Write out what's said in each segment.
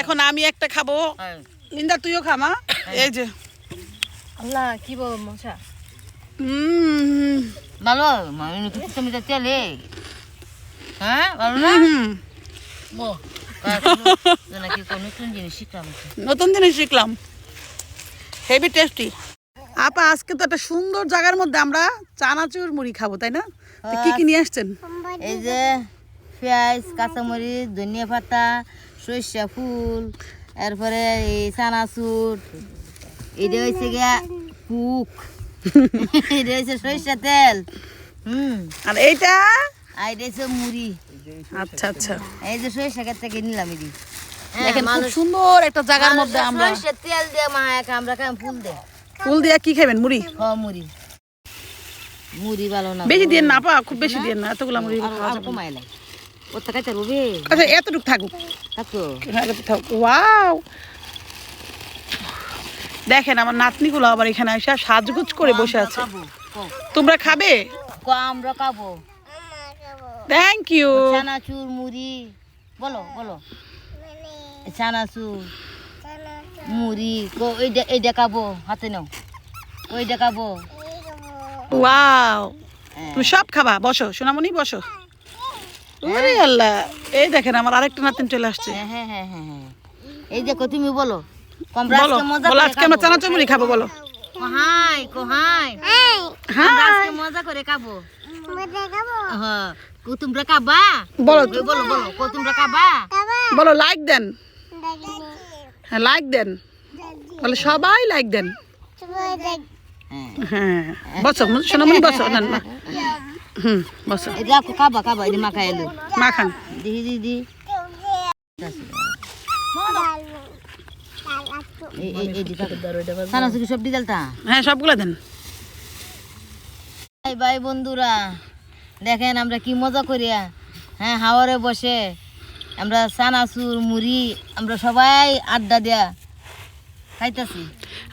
এখন আমি একটা খাব। হ্যাঁ। লিন্দা তুইও খামা এই যে। আল্লাহ কি বলো মশা? ভালো মানে তুমি তো তেলে। হ্যাঁ ভালো না? বো নতুন জিনিস শিখলাম। হেভি টেস্টি আপা আজকে তো একটা সুন্দর জায়গার মধ্যে আমরা চানাচুর মুড়ি খাব তাই না? তো কি কি নিয়ে আসছেন? এই যে পেঁয়াজ কাঁচামরিচ ধনিয়া পাতা সরিষা ফুল এরপরে এই চানাচুর এটা হয়েছে গিয়া কুক। এটা হয়েছে সরিষা তেল। হুম। আর এইটা? আর এটা হচ্ছে মুড়ি। আচ্ছা আচ্ছা। এই যে সরিষা ক্ষেত থেকে নিলাম এটি। দেখেন খুব সুন্দর একটা জায়গার মধ্যে আমরা তেল দিয়ে মা এক আমরা কেমন ফুল দে ফুল দিয়ে কি খাবেন মুড়ি? হ মুড়ি। মুড়ি ভালো না বেশি দিয়ে না আপা খুব বেশি দিয়ে না এতগুলো মুড়ি খাওয়া যাবে আচ্ছা এতটুকু থাকুক। থাকো। থাকুক ওয়াও। দেখেন আমার নাতনিগুলো আবার এখানে এসে সাজগুজ করে বসে আছে। তোমরা খাবে? আমরা খাব। থ্যাংক ইউ চানাচুর মুড়ি বলো বলো। চানাচুর মুড়ি কো এইটা এইটা খাব হাতে নাও। ওইটা খাব ওয়াও হ্যাঁ। তুমি সব খাবা বসো সোনামণি বসো। ওরে আল্লাহ এই দেখেন আমার আরেকটা নাতিন চলে আসছে। হ্যাঁ হ্যাঁ হ্যাঁ হ্যাঁ হ্যাঁ। এই দেখো তুমি বলো। আমরা বলো আজকে মজা বলো আজকে আমরা। চানাচুর খাব বলো। কোহাই কোহাই। হ্যাঁ আজকে মজা করে খাব। হ্যাঁ কো তোমরা খাবা? বলো। বলো বলো কো তোমরা খাবা। বলো লাইক দেন। হ্যাঁ লাইক দেন। বলে সবাই লাইক দেন। হ্যাঁ। হ্যাঁ বসো সোনামণি বসো না হুম বসো। এটা খাবা খাবা এটা মাখা এলো। দিদি দিদি হ্যাঁ সবগুলো দেন। ভাই ভাই বন্ধুরা দেখেন আমরা কি মজা করিয়া হ্যাঁ হাওয়ারে বসে আমরা সানাসুর মুড়ি আমরা সবাই আড্ডা দেয়া খাইতাছি।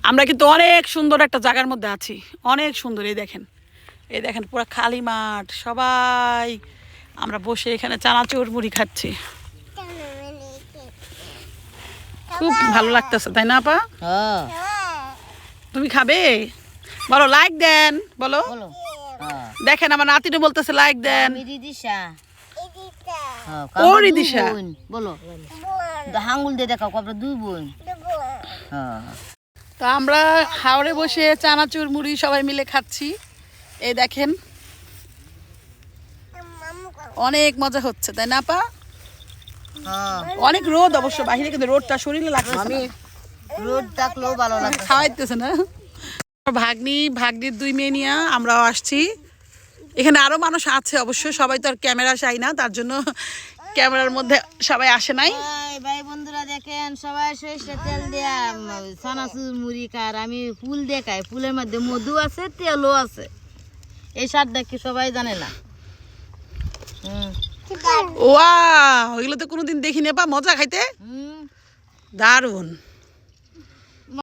আমরা কিন্তু অনেক সুন্দর একটা জায়গার মধ্যে আছি। অনেক সুন্দর এই দেখেন। এই দেখেন পুরো খালি মাঠ সবাই। আমরা বসে এখানে চানাচুর মুড়ি খাচ্ছি। খুব ভালো লাগতেছে তাই না আপা? হ্যাঁ। তুমি খাবে? বলো লাইক দেন বলো। হ্যাঁ। দেখেন আমার নাতিটা বলতেছে লাইক দেন। হ্যাঁ, ও রিদিশা। বলো। হাঙ্গুল দিয়ে দেখাও আমরা দুই বোন। তো আমরা হাওড়ে বসে চানাচুর মুড়ি সবাই মিলে খাচ্ছি। এই দেখেন। অনেক মজা হচ্ছে তাই না আপা? হ্যাঁ। অনেক রোদ অবশ্য বাহিরে কিন্তু রোদটা শরীরে লাগছে আমি রোদ থাকলেও ভালো লাগে খাওয়াইতেছে না। ভাগ্নি ভাগ্নির দুই মেয়ে নিয়ে আমরাও আসছি। এখানে আরও মানুষ আছে অবশ্য সবাই তো আর ক্যামেরা চাই না তার জন্য ক্যামেরার মধ্যে সবাই আসে নাই। ভাই বন্ধুরা দেখেন সবাই সরিষা তেল দিয়া সানাসুর মুড়ি খার আমি ফুল দেখাই খাই ফুলের মধ্যে মধু আছে তেলও আছে। এই স্বাদটা কি সবাই জানে না। ওয়া এগুলো তো কোনোদিন দেখিনি পা মজা খাইতে? দারুণ দারুণ।